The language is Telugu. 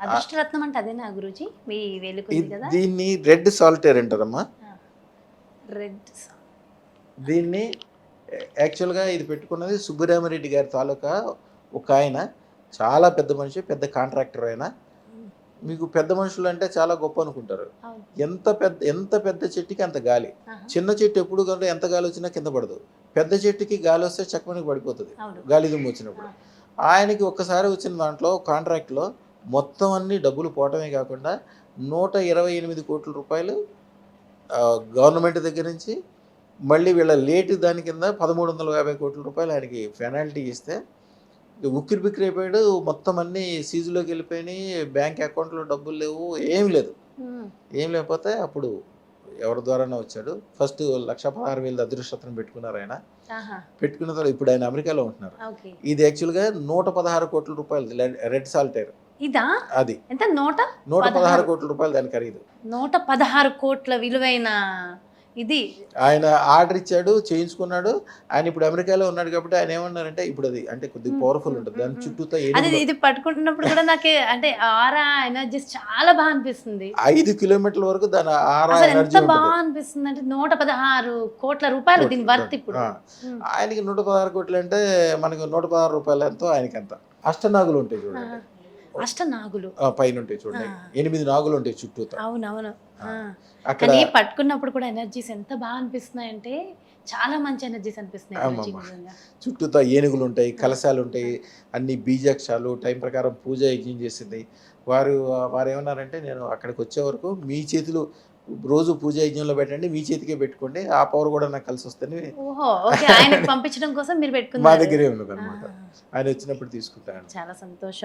అదృష్టరత్నం అంటే అదేనా గురుజీ. మీ కదా. దీన్ని రెడ్ సాల్టేర్ అంటారమ్మా. రెడ్ దీన్ని యాక్చువల్గా ఇది పెట్టుకున్నది సుబ్బరామరెడ్డి గారి తాలూకా ఒక ఆయన. చాలా పెద్ద మనిషి పెద్ద కాంట్రాక్టర్ ఆయన. మీకు పెద్ద మనుషులు అంటే చాలా గొప్ప అనుకుంటారు. ఎంత పెద్ద ఎంత పెద్ద చెట్టుకి అంత గాలి. చిన్న చెట్టు ఎప్పుడు కంటే ఎంత గాలి వచ్చినా కింద పడదు. పెద్ద చెట్టుకి గాలి వస్తే చక్కమనికి పడిపోతుంది. గాలి దుమ్ము వచ్చినప్పుడు. ఆయనకి ఒక్కసారి వచ్చిన దాంట్లో కాంట్రాక్ట్లో మొత్తం అన్ని డబ్బులు పోవటమే కాకుండా నూట ఇరవై ఎనిమిది కోట్ల రూపాయలు గవర్నమెంట్ దగ్గర నుంచి మళ్ళీ వీళ్ళ లేట్ దాని కింద పదమూడు వందల యాభై కోట్ల రూపాయలు ఆయనకి పెనాల్టీ ఇస్తే ఉక్కిరి బిక్కిరి అయిపోయాడు. మొత్తం అన్ని సీజులోకి వెళ్ళిపోయినాయి. బ్యాంక్ అకౌంట్లో డబ్బులు లేవు. ఏం లేదు. ఉమ్. ఏం లేకపోతే అప్పుడు ఎవరి ద్వారానే వచ్చాడు. ఫస్ట్ లక్ష పదహారు వేలు అదృష్టం పెట్టుకున్నారు ఆయన. పెట్టుకున్న తర్వాత ఇప్పుడు ఆయన అమెరికాలో ఉంటున్నారు. ఇది యాక్చువల్గా నూట పదహారు కోట్ల రూపాయలు రెడ్ సాల్టైర్ ఇదా? అది. ఎంత? నూట నూట పదహారు. కోట్ల రూపాయలు దాని ఖరీదు. నూట పదహారు కోట్ల విలువైన ఇది. ఆయన ఆర్డర్ ఇచ్చాడు చేయించుకున్నాడు. ఆయన ఇప్పుడు అమెరికాలో ఉన్నాడు కాబట్టి ఆయన ఏమన్నారంటే ఇప్పుడు అది అంటే కొద్దిగా పవర్ఫుల్ ఉంటుంది. దాని చుట్టూతో అది ఇది పట్టుకుంటున్నప్పుడు కూడా నాకు అంటే ఆరా ఎనర్జీస్ చాలా బాగా అనిపిస్తుంది. ఐదు కిలోమీటర్ల వరకు దాని ఆరా ఎనర్జీ ఎంత బాగా అనిపిస్తుంది అంటే నూట పదహారు కోట్ల రూపాయలు దీని వర్త్ ఇప్పుడు. ఆయనకి నూట పదహారు కోట్లు అంటే మనకి నూట పదహారు రూపాయలు ఎంతో ఆయనకి ఎంత? అష్టనాగులు ఉంటాయి చూడండి. అష్ట నాగులు ఆ, పైన ఉంటాయి చూడండి. ఎనిమిది నాగులు ఉంటాయి చుట్టూతో. అవునవును. అక్కడ కానీ పట్టుకున్నప్పుడు కూడా ఎనర్జీస్ ఎంత బాగా అనిపిస్తున్నాయి అంటే చాలా మంచి ఎనర్జీస్ అనిపిస్తున్నాయి. చుట్టూతో ఏనుగులు ఉంటాయి కలశాలు ఉంటాయి అన్ని బీజాక్షాలు టైం ప్రకారం పూజ యజ్ఞం చేసింది. వారు వారు ఏమన్నారంటే నేను అక్కడికి వచ్చే వరకు మీ చేతులు రోజు పూజ యజ్ఞంలో పెట్టండి మీ చేతికే పెట్టుకోండి ఆ పవర్ కూడా నాకు కలిసి వస్తుంది పంపించడం కోసం మీరు మా పెట్టుకున్నారు. దగ్గరే ఉన్నది అనమాట ఆయన వచ్చినప్పుడు తీసుకుంటాను చాలా సంతోషం.